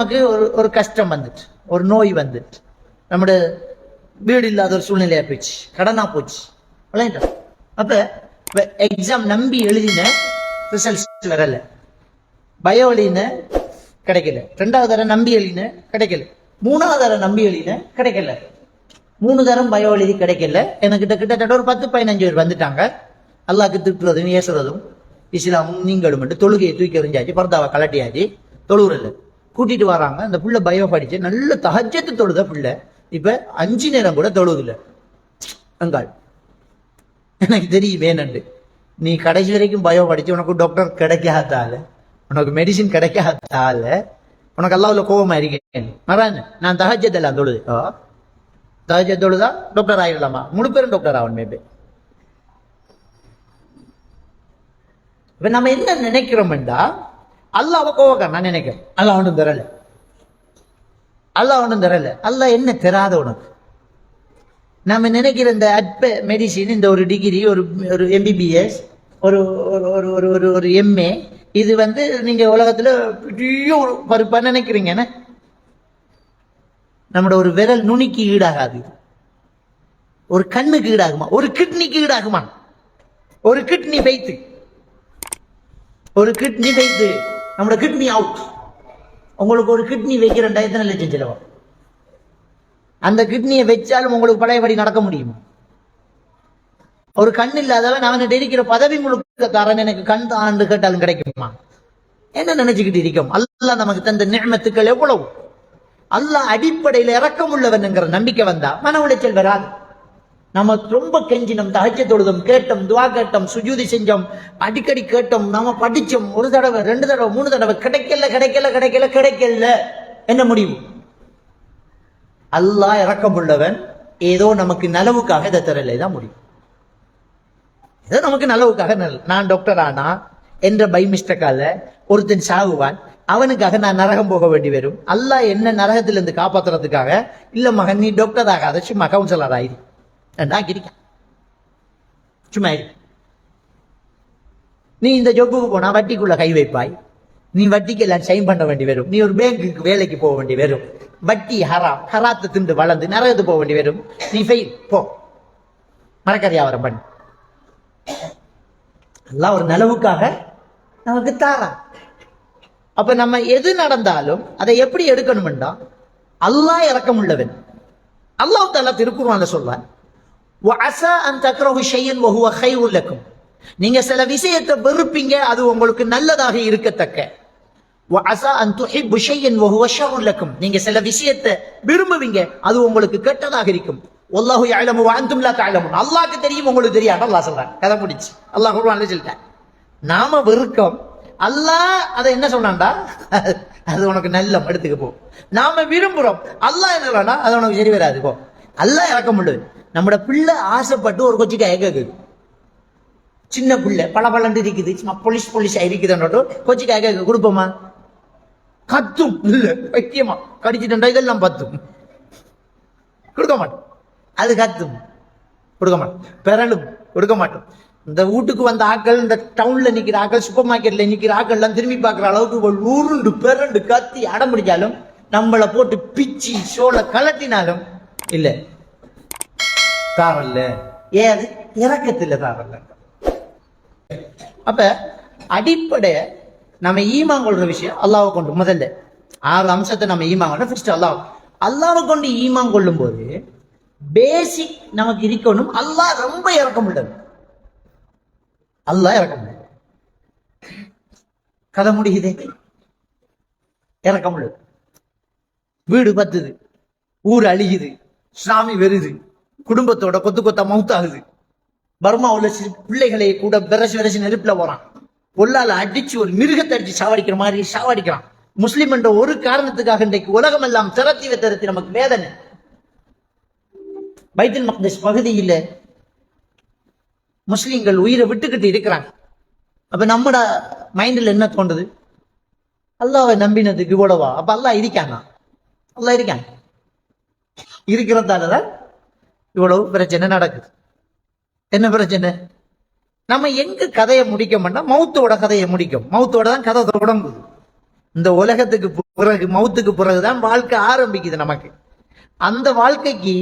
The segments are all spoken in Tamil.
நமக்கு ஒரு ஒரு கஷ்டம் வந்துட்டு ஒரு நோய் வந்துட்டு நம்முடைய வீடு இல்லாத ஒரு சூழ்நிலையா போச்சு கடனா போச்சு. விளையாண்டா அப்ப எக்ஸாம் நம்பி எழுதின ரிசல்ட்ஸ் வரல. பயோ எழுதின கிடைக்கல. ரெண்டாவது தரம் நம்பி எழுதின கிடைக்கல. மூணாவது தரம் நம்பி எழுதின கிடைக்கல. மூணு தரம் பயோ எழுதி கிடைக்கல. எனக்கு கிட்ட கிட்டத்தட்ட ஒரு பத்து பதினஞ்சு பேர் வந்துட்டாங்க. அல்லாக்கு திட்டுறதும் ஏசுறதும் இஸ்லாமும் நீங்களும் மட்டும் தொழுகையை தூக்கி எறிஞ்சாச்சு பர்தாவை கலட்டியாச்சு தொழுவுறல கூட்டிட்டு வராங்க. அந்த புள்ள பயம் படிச்சு நல்ல தகஜத்து தொழுத புள்ள. இப்ப அஞ்சு நேரம் கூட தொழுதில்ல அங்காள். எனக்கு தெரியும் வேணண்டு நீ கடைசி வரைக்கும் பயோ படிச்சு உனக்கு டாக்டர் கிடைக்காதால உனக்கு மெடிசின் கிடைக்காதால உனக்கு அல்லாவுல கோபமா இருக்கேன் மறான் நான் தஹஜத் தொழுது. ஓ தஹஜத் தொழுதா? டாக்டர் ஆயிடலாமா மூணு பேரும் டாக்டர் ஆகணும் மேபே இப்ப நம்ம என்ன நினைக்கிறோம்டா அல்லாஹ் கோவக்கார் நான் நினைக்கிறேன். அல்லாஹ் ஒன்றும் தரல அல்லாஹ் ஒன்றும் தரல அல்லாஹ் என்ன தராத உனக்கு? நம்ம நினைக்கிற இந்த அற்ப மெடிசின் இந்த ஒரு டிகிரி ஒரு ஒரு எம்பிபிஎஸ் ஒரு ஒரு ஒரு ஒரு ஒரு ஒரு எம்ஏ இது வந்து நீங்க உலகத்துல பெரிய ஒரு பருப்பா நினைக்கிறீங்க நம்மளோட ஒரு விரல் நுனிக்கு ஈடாகாது. ஒரு கண்ணுக்கு ஈடாகுமா? ஒரு கிட்னிக்கு ஈடாகுமா? ஒரு கிட்னி வைத்து ஒரு கிட்னி வைத்து நம்மளோட கிட்னி அவுட் உங்களுக்கு ஒரு கிட்னி வைக்கிறேன்டா எத்தனை லட்சம் செலவாகும் அந்த கிட்னியை வச்சாலும் உங்களுக்கு பழையபடி நடக்க முடியுமா? ஒரு கண் இல்லாதவன் அவன்கிட்ட இருக்கிற பதவி முழுக்க தரேன் எனக்கு கண் ஆண்டு கேட்டாலும் கிடைக்குமா? என்ன நினைச்சுக்கிட்டு இருக்கோம்? அல்லாஹ் நமக்கு தந்த நியமத்துக்கள் எவ்வளவு? அல்லாஹ் அடிப்படையில் இறக்கம் உள்ளவன்ங்கிற நம்பிக்கை வந்தா மன உளைச்சல் வராது. நம்ம ரொம்ப கெஞ்சினோம் தகச்ச தொழுதோம் கேட்டோம் துவா கேட்டோம் சுஜூதி செஞ்சோம் அடிக்கடி கேட்டோம் நாம படிச்சோம் ஒரு தடவை ரெண்டு தடவை மூணு தடவை கிடைக்கல கிடைக்கல கிடைக்கல கிடைக்கல. என்ன முடியும் அல்லாஹ் இறக்கமுள்ளவன் ஏதோ நமக்கு நலவுக்காக இதை தரலை தான் முடியும் ஏதோ நமக்கு நலவுக்காக நல்ல நான் டாக்டர் ஆனா என்ற பை மிஸ்டக்கால ஒருத்தன் சாகுவான் அவனுக்காக நான் நரகம் போக வேண்டி வரும். அல்லாஹ் என்ன நரகத்திலிருந்து காப்பாத்துறதுக்காக இல்ல மகன் நீ டாக்டர் ஆகாத சும்மா கவுன்சிலர் ஆயிரு. ஆக்கிருக்க சும்மா இரு. நீ இந்த ஜொப்புக்கு போனா வட்டிக்குள்ள கை வைப்பாய். நீ வட்டிக்கு எல்லாம் சைன் பண்ண வேண்டி வரும். நீ ஒரு பேங்குக்கு வேலைக்கு போக வேண்டி வரும். வட்டி ஹராம். ஹராத்து திண்டு வளர்ந்து நரகத்து போக வேண்டி வரும். நீ ஃபெயில் போ. மரக்கறி வியாபாரம் பண்ணு. எல்லாம் ஒரு நலவுக்காக நமக்கு தாரா. அப்ப நம்ம எது நடந்தாலும் அதை எப்படி எடுக்கணும்டா அல்லாஹ் இறக்கம் உள்ளவன் அல்லாஹ் தாலா திருக்குறான்ல சொல்வான் அசா அன் தக்ரஹு ஷையன் வஹுவ ஹைருல் லக்கும். நீங்க சில விஷயத்தை வெறுப்பீங்க அது உங்களுக்கு நல்லதாக இருக்கத்தக்க. அசா அன் துஹிப்பு ஷையன் வஹுவ ஷருல் நீங்க சில விஷயத்தை விரும்புவீங்க அது உங்களுக்கு கெட்டதாக இருக்கும். ஒல்லாஹு யாழமு வாழ்ந்தும் லா தாழமும் அல்லாக்கு தெரியும் உங்களுக்கு தெரியாது. அல்லா சொல்றான். கதை முடிச்சு அல்லாஹ் குருவான் சொல்லிட்டேன். நாம வெறுக்கம். அல்லாஹ் அதை என்ன சொன்னான்டா? அது உனக்கு நல்ல எடுத்துக்க போ. நாம விரும்புறோம். அல்லாஹ் என்ன சொல்றானா அது உனக்கு சரி வராது போ. அல்லாஹ் இறக்க முடியுது நம்மட பிள்ளை ஆசைப்பட்டு ஒரு கொச்சிக்காய கேக்குது. சின்ன பிள்ளை பல பலண்டு இருக்குது சும்மா பொலிஸ் பொலிஷா இருக்குதுன்னு கொச்சிக்காய கேட்க கொடுப்போமா? கத்தும் இல்ல பைத்தியமா கடிச்சிட்டா இதெல்லாம் பத்தும். கொடுக்க மாட்டோம். அது கத்தும். கொடுக்க மாட்டோம். பிறலும். கொடுக்க மாட்டோம். இந்த வீட்டுக்கு வந்த ஆக்கள் இந்த டவுன்ல நிக்கிற ஆட்கள் சூப்பர் மார்க்கெட்ல நிக்கிற ஆக்கள் எல்லாம் திரும்பி பார்க்குற அளவுக்கு ஒரு உருண்டு பிறண்டு கத்தி அடம் பிடிச்சாலும் நம்மளை போட்டு பிச்சி சோலை கலட்டினாலும் இல்லை. தாரல்ல ஏன் அது இறக்கத்துல தாரல்ல அப்ப அடிப்படை நம்ம ஈமான் கொள்ற விஷயம் அல்லாவை கொண்டு முதல்ல. ஆறு அம்சத்தை நம்ம ஈமான் கொள்ள ஃபர்ஸ்ட் அல்லாஹ். அல்லாவை கொண்டு ஈமான் கொள்ளும் போது பேசிக் நமக்கு இருக்கணும். அல்லாஹ் ரொம்ப இறக்கம் உள்ளது அல்லாஹ் இறக்கம் உள்ளது கதை முடியுதே. இறக்கம் உள்ளது வீடு பத்துது. ஊர் அழியுது. சாமி வருது குடும்பத்தோட கொத்து கொத்தா மவுத்தாகுது ஆகுது. பர்மாவுல பிள்ளைகளை கூட விரசி விரசி நெருப்புல போறான். பொல்லால அடிச்சு ஒரு மிருகத்தை அடிச்சு சாவடிக்கிற மாதிரி சாவடிக்கிறான். முஸ்லிம் என்ற ஒரு காரணத்துக்காக இன்றைக்கு உலகம் எல்லாம் திரத்தி திரத்தி நமக்கு வேதனை. பைத்தல் மக்தஸ் பகுதியில் முஸ்லீம்கள் உயிரை விட்டுக்கிட்டு இருக்கிறாங்க. அப்ப நம்மட மைண்டில் என்ன தோன்றது? அல்லாவை நம்பினதுக்கு இவ்வளவா? அப்ப அல்லாஹ் இருக்கானா? அல்லா இருக்கான். இருக்கிறதாலதான் இவ்வளவு பிரச்சனை நடக்குது. என்ன பிரச்சனை? நம்ம எங்க கதையை முடிக்க மாட்டோம் மௌத்தோட கதையை முடிக்கும். மௌத்தோட தான் கதை தொடங்குது. இந்த உலகத்துக்கு பிறகு மௌத்துக்கு பிறகுதான் வாழ்க்கை ஆரம்பிக்குது நமக்கு. அந்த வாழ்க்கைக்கு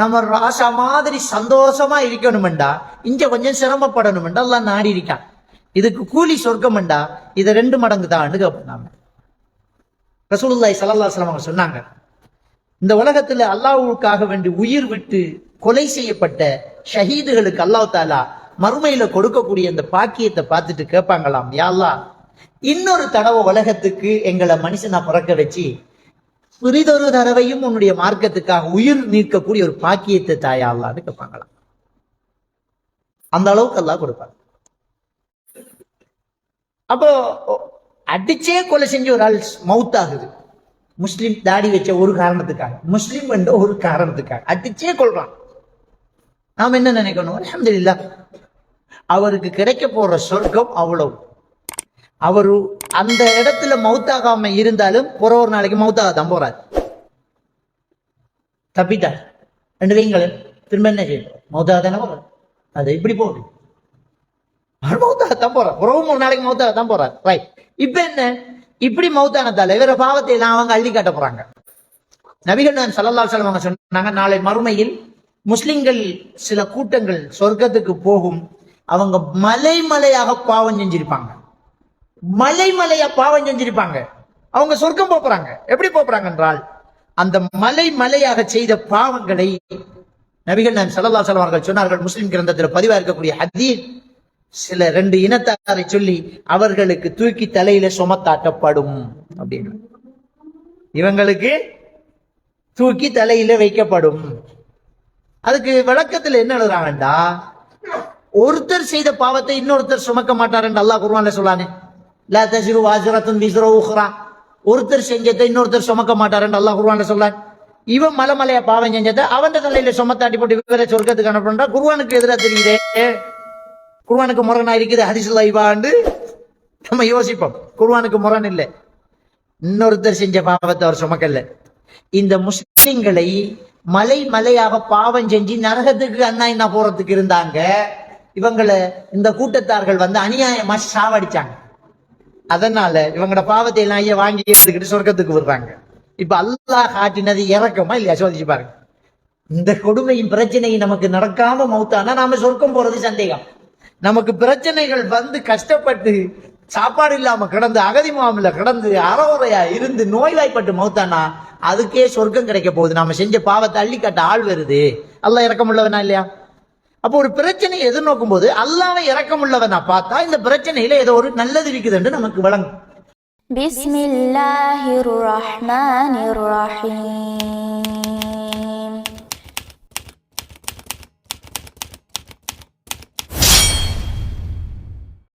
நம்ம ராசா மாதிரி சந்தோஷமா இருக்கணுமெண்டா இங்க கொஞ்சம் சிரமப்படணுமெண்டா எல்லாம் நாடி இருக்கான். இதுக்கு கூலி சொர்க்கம்ண்டா இதை ரெண்டு மடங்கு தான் கேட்போம் நாம. ரசூலுல்லாஹி ஸல்லல்லாஹு அவங்க சொன்னாங்க இந்த உலகத்துல அல்லாஹ்வுக்காக வேண்டி உயிர் விட்டு கொலை செய்யப்பட்ட ஷஹீதுகளுக்கு அல்லாஹ் தாலா மறுமையில கொடுக்கக்கூடிய அந்த பாக்கியத்தை பார்த்துட்டு கேட்பாங்களாம். யாழ்லா இன்னொரு தடவை உலகத்துக்கு எங்களை மனுஷனா பிறக்க வச்சு பிரிதொரு தடவையும் உன்னுடைய மார்க்கத்துக்காக உயிர் நீக்கக்கூடிய ஒரு பாக்கியத்தை தாயா கேட்பாங்களாம். அந்த அளவுக்கு எல்லாம் கொடுப்பாங்க அப்போ அடிச்சே கொலை செஞ்சு ஒரு ஆள் மவுத் ஆகுது முஸ்லீம் தாடி வச்ச ஒரு காரணத்துக்காக முஸ்லிம் என்ற ஒரு காரணத்துக்காக அடிச்சே கொள்றான் நாம் என்ன நினைக்கணும்? அல்ஹம்துலில்லாஹ் அவருக்கு கிடைக்க போற சொர்க்கம் அவ்வளவு. அவரு அந்த இடத்துல மவுத்தாகாம இருந்தாலும் புற ஒரு நாளைக்கு மவுத்தாக தான் போறாரு. தப்பிட்டார் ரெண்டு வைங்களேன் திரும்ப என்ன செய்யணும் மவுத்தாக தானே போறாரு. அது இப்படி போகுது. அவர் மௌத்தாக போறார். உறவும் ஒரு நாளைக்கு மௌத்தாக தான் போறார். ரைட் இப்ப என்ன? இப்படி மௌத்தானதால இவர பாவத்தை எல்லாம் அவங்க அள்ளி காட்ட போறாங்க. நபிகள் நான் சல்லல்லா சொல்லுவாங்க சொன்னாங்க நாளை மறுமையில் முஸ்லிம்கள் சில கூட்டங்கள் சொர்க்கத்துக்கு போகும் அவங்க மலை மலையாக பாவம் செஞ்சிருப்பாங்க. மலை மலையா பாவம் செஞ்சிருப்பாங்க. அவங்க சொர்க்கம் போறாங்க எப்படி போறாங்க என்றால் அந்த மலை மலையாக செய்த பாவங்களை நபிகள் நான் சல்லா அவர்கள் சொன்னார்கள். முஸ்லிம் கிரந்தத்தில் பதிவா இருக்கக்கூடிய ஹதீர் சில ரெண்டு இனத்தாரை சொல்லி அவர்களுக்கு தூக்கி தலையில சுமத்தாட்டப்படும் அப்படின்னு. இவங்களுக்கு தூக்கி தலையில வைக்கப்படும். அதுக்கு விளக்கத்துல என்ன எழுதுறாங்கடா ஒருத்தர் செய்த பாவத்தை இன்னொருத்தர் சுமக்க மாட்டாருன்னு அல்லாஹ் குர்ஆன்ல சொல்லானே. லா தசிரு வாஜரத்துன் விஸ்ரோ உஹ்ரா ஒருத்தர் செஞ்சதை இன்னொருத்தர் சுமக்க மாட்டாருன்னு அல்லாஹ் குர்ஆன்ல சொல்லான். இவன் மலமலையா பாவம் செஞ்சதை அவன் தலையில சுமத்தாட்டி போட்டு இவரை சொர்க்கத்துக்கு அனுப்புறா குருவானுக்கு எதிராக தெரியுதே. குருவானுக்கு முரணா இருக்குது ஹரிசுல்லா இவாண்டு நம்ம யோசிப்போம். குருவானுக்கு முரண் இல்லை. இன்னொருத்தர் செஞ்ச பாவத்தை அவர் சுமக்கல. இந்த முஸ்லிம்களை மலை மலையாக பாவம் செஞ்சு நரகத்துக்கு அண்ணா என்ன போறதுக்கு இருந்தாங்க. இவங்களை இந்த கூட்டத்தார்கள் வந்து அநியாயமா சாவடிச்சாங்க. அதனால இவங்களோட பாவத்தை எல்லாம் ஐயா வாங்கி எடுத்துக்கிட்டு சொர்க்கத்துக்கு விடுறாங்க. இப்ப அல்லாஹ் காட்டினது இறக்கமா இல்லையா? சோதிச்சு பாருங்க. இந்த கொடுமையும் பிரச்சனையும் நமக்கு நடக்காம மௌத்தானா நாம சொர்க்கம் போறது சந்தேகம். நமக்கு பிரச்சனைகள் வந்து கஷ்டப்பட்டு சாப்பாடு இல்லாம கிடந்து அகதி முகாமில் கிடந்து அறவுறையா இருந்து நோய்வாய்ப்பட்டு மௌத்தானா அதுக்கே சொர்க்கம் கிடைக்க போகுது. நாம செஞ்ச பாவத்தை அள்ளி காட்ட ஆள் வருது. அல்ல இறக்கமுள்ளவனா இல்லையா? அப்போ ஒரு பிரச்சனையை எதிர்நோக்கும் போது அல்லாவை இறக்கமுள்ளவனா பார்த்தா இந்த பிரச்சனையில ஏதோ ஒரு நல்லது இருக்குது என்று நமக்கு விளங்கும். பிஸ்மில்லாஹிர் ரஹ்மானிர் ரஹீம்.